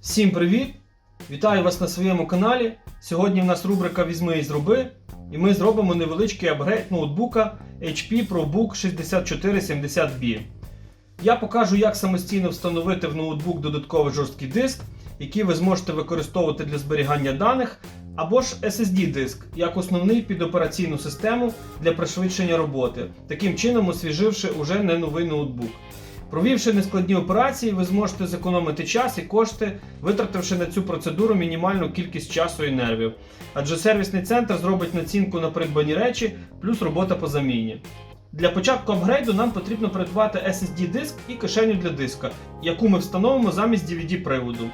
Всім привіт! Вітаю вас на своєму каналі. Сьогодні в нас рубрика Візьми і зроби. І ми зробимо невеличкий апгрейд ноутбука HP ProBook 6470B. Я покажу, як самостійно встановити в ноутбук додатковий жорсткий диск, який ви зможете використовувати для зберігання даних, або ж SSD-диск як основний під операційну систему для пришвидшення роботи, таким чином освіживши уже не новий ноутбук. Провівши нескладні операції, ви зможете зекономити час і кошти, витративши на цю процедуру мінімальну кількість часу і нервів. Адже сервісний центр зробить націнку на придбані речі, плюс робота по заміні. Для початку апгрейду нам потрібно придбати SSD-диск і кишеню для диска, яку ми встановимо замість DVD-приводу.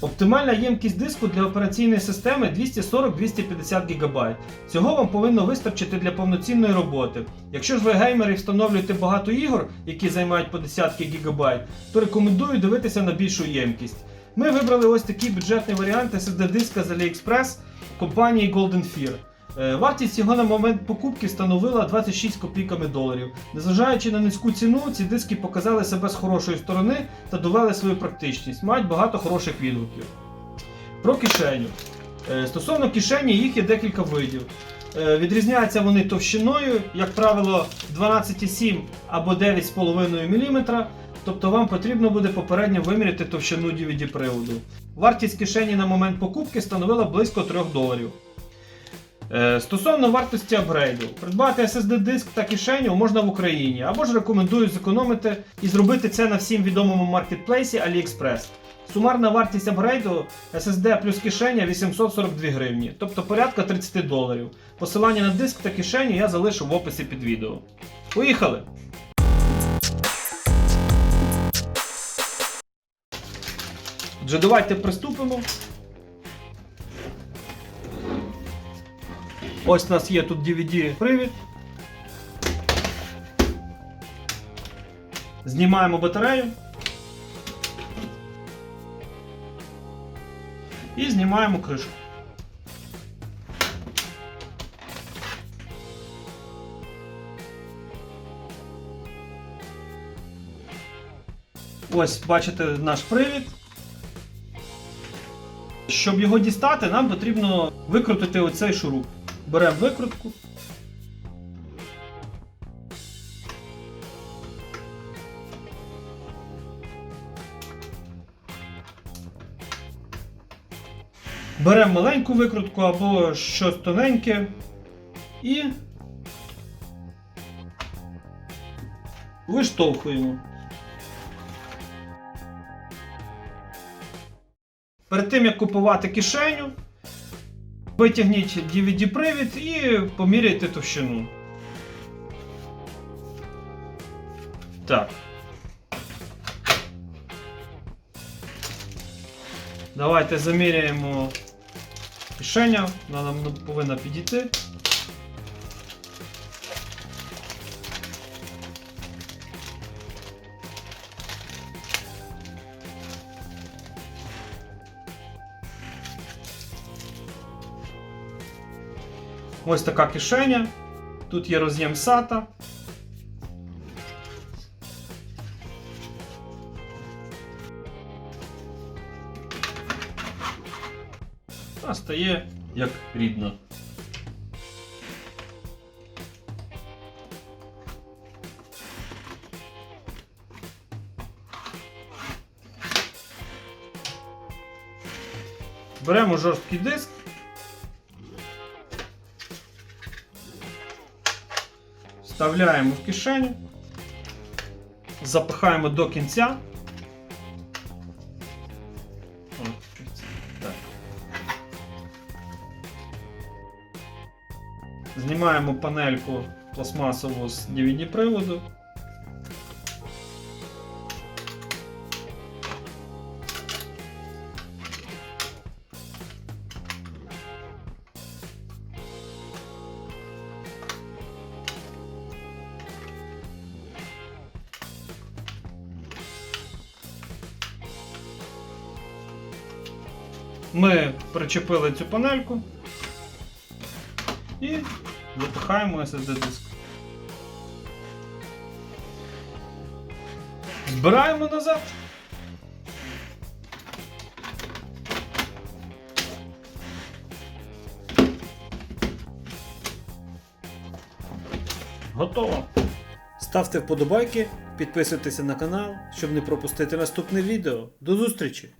Оптимальна ємкість диску для операційної системи 240-250 ГБ. Цього вам повинно вистачити для повноцінної роботи. Якщо ж ви геймери встановлюєте багато ігор, які займають по десятки ГБ, то рекомендую дивитися на більшу ємкість. Ми вибрали ось такий бюджетний варіант SSD-диска з AliExpress компанії Golden Fear. Е, Вартість його на момент покупки становила 26 копійками доларів. Незважаючи на низьку ціну, ці диски показали себе з хорошої сторони та довели свою практичність, мають багато хороших відгуків. Про кишеню. Е, Стосовно кишені, їх є декілька видів. Е, Відрізняються вони товщиною, як правило, 12,7 або 9,5 мм, тобто вам потрібно буде попередньо виміряти товщину DVD-приводу. Вартість кишені на момент покупки становила близько 3 доларів. Е, Стосовно вартості апгрейду, придбати SSD-диск та кишеню можна в Україні, або ж рекомендую зекономити і зробити це на всім відомому маркетплейсі AliExpress. Сумарна вартість апгрейду SSD плюс кишеня 842 гривні, тобто порядка 30 доларів. Посилання на диск та кишеню я залишу в описі під відео. Поїхали! Отже, давайте приступимо. Ось у нас є тут DVD-привід. Знімаємо батарею. І знімаємо кришку. Ось, бачите наш привід. Щоб його дістати, нам потрібно викрутити оцей шуруп. Беремо викрутку. Беремо маленьку викрутку або щось тоненьке і виштовхуємо. Перед тим як купувати кишеню, витягніть DVD-привід і поміряйте товщину. Так. Давайте заміряємо кишеня. Вона нам повинна підійти. Ось така кишеня. Тут є роз'єм SATA. А стає як рідно. Беремо жорсткий диск. Вставляємо в кишеню, запихаємо до кінця. Знімаємо панельку пластмасову з DVD-приводу. Ми причепили цю панельку і запихаємо SSD-диск. Збираємо назад. Готово! Ставте вподобайки, підписуйтесь на канал, щоб не пропустити наступне відео. До зустрічі!